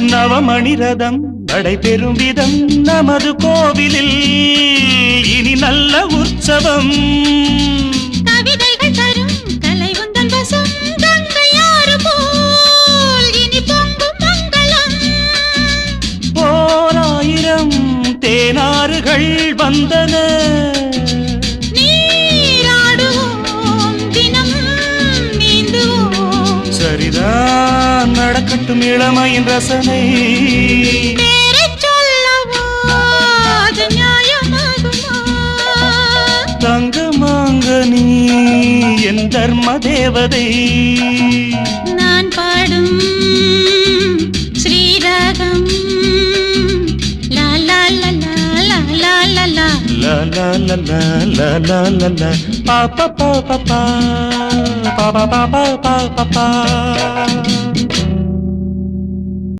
நவமணி ரதம் நடைபெறும் விதம் நமது கோவிலில். இனி நல்ல உற்சவம். கவிதைகள் தரும் பிறக்கட்டும் இளமையின் ரசனை தங்கமாங்க நீ என் தர்ம தேவதை நான் பாடும் ஸ்ரீராகம் பாப்பா பாப்பா பாப்பா பாப்பா பாப்பா பாப்பா